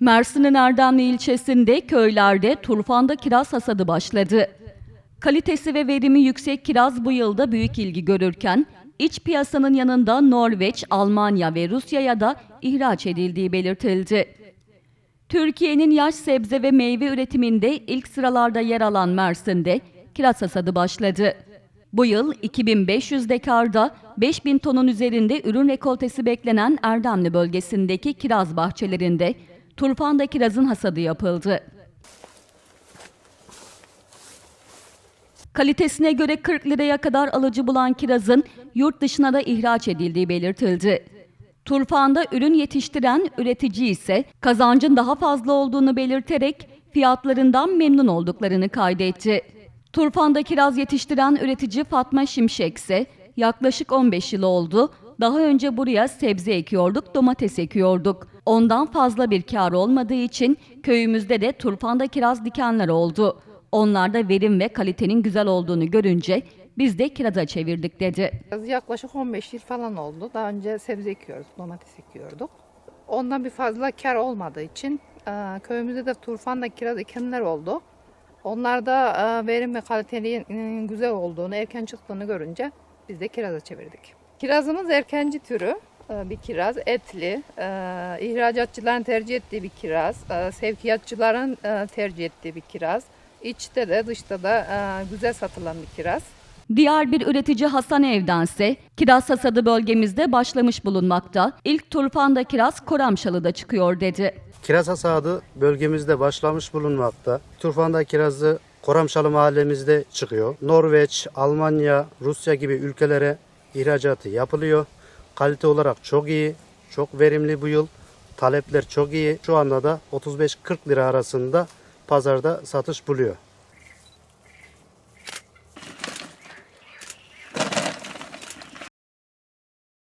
Mersin'in Erdemli ilçesinde köylerde turfanda kiraz hasadı başladı. Kalitesi ve verimi yüksek kiraz bu yılda büyük ilgi görürken, iç piyasanın yanında Norveç, Almanya ve Rusya'ya da ihraç edildiği belirtildi. Türkiye'nin yaş sebze ve meyve üretiminde ilk sıralarda yer alan Mersin'de kiraz hasadı başladı. Bu yıl 2500 dekarda 5000 tonun üzerinde ürün rekoltesi beklenen Erdemli bölgesindeki kiraz bahçelerinde turfanda kirazın hasadı yapıldı. Kalitesine göre 40 liraya kadar alıcı bulan kirazın yurt dışına da ihraç edildiği belirtildi. Turfanda ürün yetiştiren üretici ise kazancın daha fazla olduğunu belirterek fiyatlarından memnun olduklarını kaydetti. Turfanda kiraz yetiştiren üretici Fatma Şimşek ise yaklaşık 15 yıl oldu. Daha önce buraya sebze ekiyorduk, domates ekiyorduk. Ondan fazla bir kar olmadığı için köyümüzde de turfanda kiraz dikenler oldu. Onlar da verim ve kalitenin güzel olduğunu görünce biz de kiraza çevirdik dedi. Yaklaşık 15 yıl falan oldu. Daha önce sebze ekiyoruz, domates ekiyorduk. Ondan bir fazla kar olmadığı için köyümüzde de turfanda kiraz ekenler oldu. Onlarda e, verim ve kalitenin e, güzel olduğunu, erken çıktığını görünce biz de kiraza çevirdik. Kirazımız erkenci türü e, bir kiraz, etli. E, ihracatçıların tercih ettiği bir kiraz, sevkiyatçıların tercih ettiği bir kiraz. İçte de dışta da güzel satılan bir kiraz. Diğer bir üretici Hasan Evdense kiraz hasadı bölgemizde başlamış bulunmakta. İlk turfanda kiraz Koramşalı'da çıkıyor dedi. Kiraz hasadı bölgemizde başlamış bulunmakta. Turfanda kirazı Koramşalı mahallemizde çıkıyor. Norveç, Almanya, Rusya gibi ülkelere ihracatı yapılıyor. Kalite olarak çok iyi, çok verimli bu yıl. Talepler çok iyi. Şu anda da 35-40 lira arasında pazarda satış buluyor.